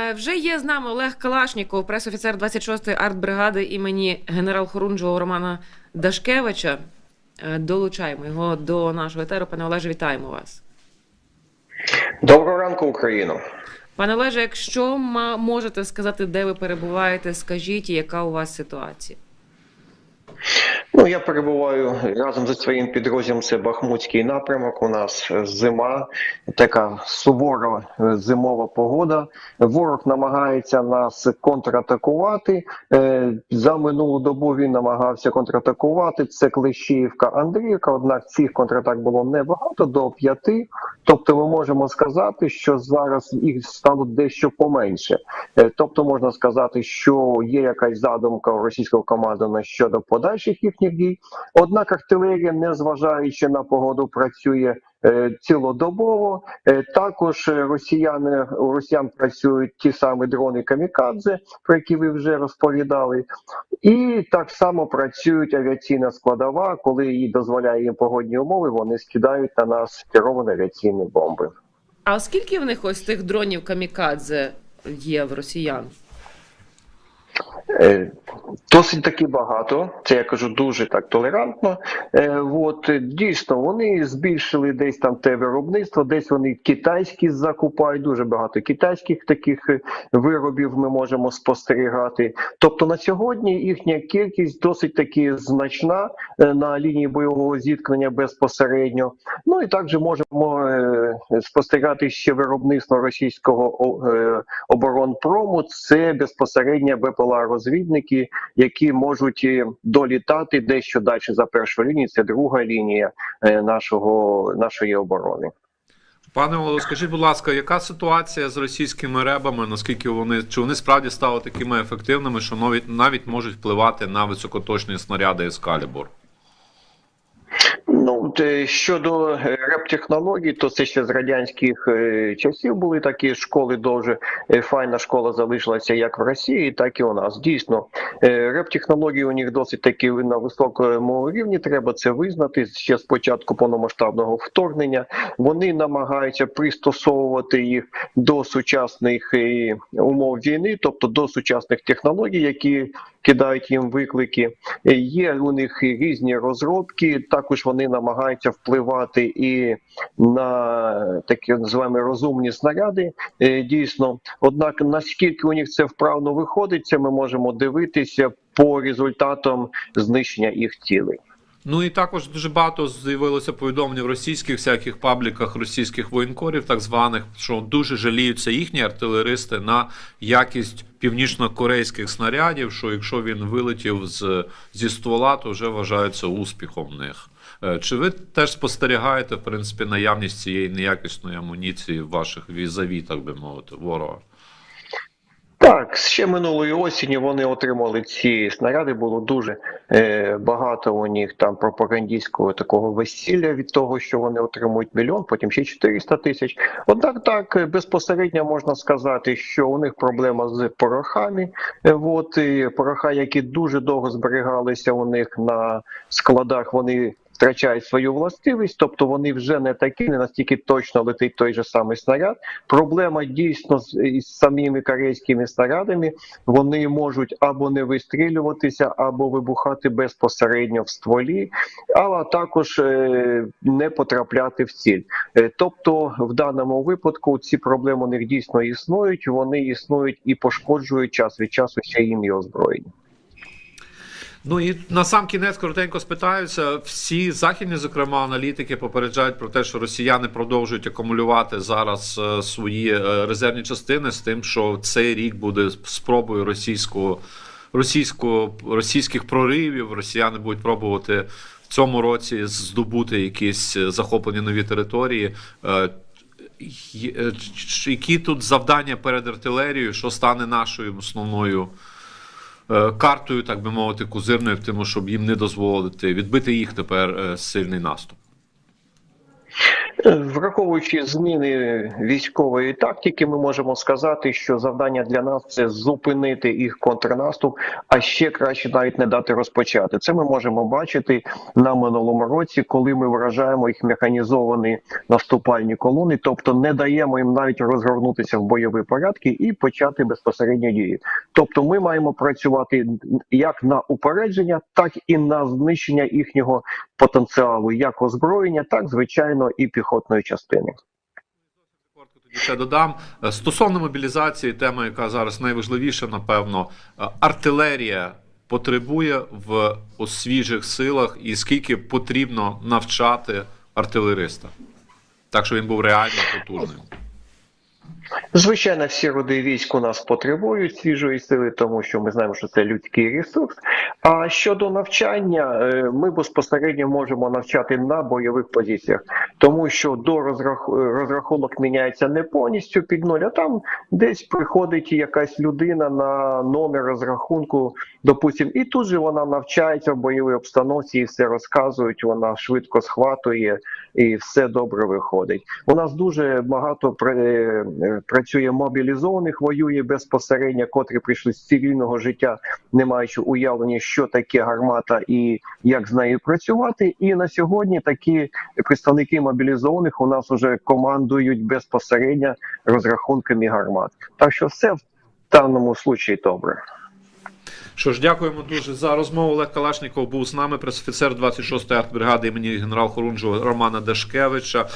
Е, Вже є з нами Олег Калашніков, пресофіцер 26-ї артбригади імені генерал-хорунжого Романа Дашкевича. Е, Долучаємо його до нашого етеру. Пане Олеже, вітаємо вас. Доброго ранку, Україно. Пане Олеже, якщо можете сказати, де ви перебуваєте, скажіть, яка у вас ситуація? Ну я перебуваю разом зі своїм підрозділом. Це Бахмутський напрямок. У нас зима, така сувора е, зимова погода. Ворог намагається нас контратакувати. Е, За минулу добу він намагався контратакувати. Це Клещіївка, Андріївка. Однак цих контратак було небагато до п'яти. Тобто, ми можемо сказати, що зараз їх стало дещо поменше. Е, Тобто, можна сказати, що є якась задумка у російського командування щодо подальших їхніх дій. Однак артилерія, незважаючи на погоду, працює е, цілодобово. Е, Також росіяни у росіян працюють ті самі дрони камікадзе, про які ви вже розповідали, і так само працюють авіаційна складова, коли їй дозволяє їм погодні умови, вони скидають на нас керовані авіаційні бомби. А оскільки в них ось тих дронів камікадзе є в росіян? Е, Досить таки багато, це я кажу дуже так толерантно. Е, от дійсно вони збільшили десь там те виробництво, десь вони китайські закупають. Дуже багато китайських таких е, виробів ми можемо спостерігати. Тобто на сьогодні їхня кількість досить таки значна е, на лінії бойового зіткнення безпосередньо. Ну і також можемо спостерігати ще виробництво російського оборонпрому. Це безпосередньо БПЛА розвідники, які можуть е, долітати дещо далі за першу лінію. Це друга лінія е, нашого нашої оборони. Пане Олег, скажіть, будь ласка, яка ситуація з російськими ребами? Наскільки вони чи вони справді стали такими ефективними, що навіть навіть можуть впливати на високоточні снаряди Ескалібур? Ну те, щодо е, реп-технологій, то це ще з радянських е, часів були такі школи. Дуже е, файна школа залишилася як в Росії, так і у нас. Дійсно, е, реп-технології у них досить таки на високому рівні. Треба це визнати ще з початку повномасштабного вторгнення. Вони намагаються пристосовувати їх до сучасних е, умов війни, тобто до сучасних технологій, які кидають їм виклики. Е, Є у них різні розробки. Також вони намагаються впливати і на такі називаємо розумні снаряди. е, Дійсно, однак наскільки у них це вправно виходить, це ми можемо дивитися по результатам знищення їх цілей. Ну і також дуже багато з'явилося повідомлень в російських всяких пабліках російських воєнкорів, так званих, що дуже жаліються їхні артилеристи на якість північно-корейських снарядів. Що якщо він вилетів з, зі ствола, то вже вважається успіхом в них. Е, Чи ви теж спостерігаєте в принципі наявність цієї неякісної амуніції в ваших візаві, так би мовити, ворога? Так, ще минулої осені вони отримали ці снаряди. Було дуже е, багато у них там пропагандистського такого весілля від того, що вони отримують мільйон, потім ще 400 тисяч. Однак так е, безпосередньо можна сказати, що у них проблема з порохами. Е, От і пороха, які дуже довго зберігалися у них на складах, вони. Втрачають свою властивість, тобто вони вже не такі, не настільки точно летить той же самий снаряд. Проблема дійсно з із самими корейськими снарядами. Вони можуть або не вистрілюватися, або вибухати безпосередньо в стволі, а також е, не потрапляти в ціль. Е, Тобто, в даному випадку ці проблеми у них дійсно існують. Вони існують і пошкоджують час від часу ще їм і озброєння. Ну і на сам кінець коротенько спитаюся. Всі західні, зокрема, аналітики попереджають про те, що росіяни продовжують акумулювати зараз е, свої е, резервні частини з тим, що цей рік буде спробою російського російського російських проривів. Росіяни будуть пробувати в цьому році здобути якісь е, захоплені нові території. Які тут завдання перед артилерією, що стане нашою основною картою, так би мовити, козирною в тому, щоб їм не дозволити відбити їх тепер е, сильний наступ. Враховуючи зміни військової тактики, ми можемо сказати, що завдання для нас це зупинити їх контрнаступ, а ще краще навіть не дати розпочати. Це ми можемо бачити на минулому році, коли ми вражаємо їх механізовані наступальні колони, тобто не даємо їм навіть розгорнутися в бойові порядки і почати безпосередньо дії. Тобто, ми маємо працювати як на упередження, так і на знищення їхнього потенціалу, як озброєння, так звичайно і піхотної частини. Тоді ще додам. Е, Стосовно мобілізації, тема, яка зараз найважливіша, напевно, е, артилерія потребує в свіжих силах, і скільки потрібно навчати артилериста, так що він був реально потужним. Звичайно, всі роди військ у нас потребують свіжої сили, тому що ми знаємо, що це людський ресурс. А щодо навчання, е, ми безпосередньо можемо навчати на бойових позиціях, тому що до розрах... розрахунок міняється не повністю під нуль, а там десь приходить якась людина на номер розрахунку, допустим, і тут же вона навчається в бойовій обстановці, і все розказують. Вона швидко схватує і все добре виходить. У нас дуже багато пр- е, працює мобілізованих, воює безпосередньо, котрі прийшли з цивільного життя, не маючи уявлення, що таке гармата і як з нею працювати. І на сьогодні такі представники мобілізованих у нас вже командують безпосередньо розрахунками гармат. Так що все в даному случаї добре. Що ж, дякуємо дуже за розмову. Олег Калашніков був з нами, пресофіцер 26-ї артбригади імені генерал Хорунжого Романа Дашкевича.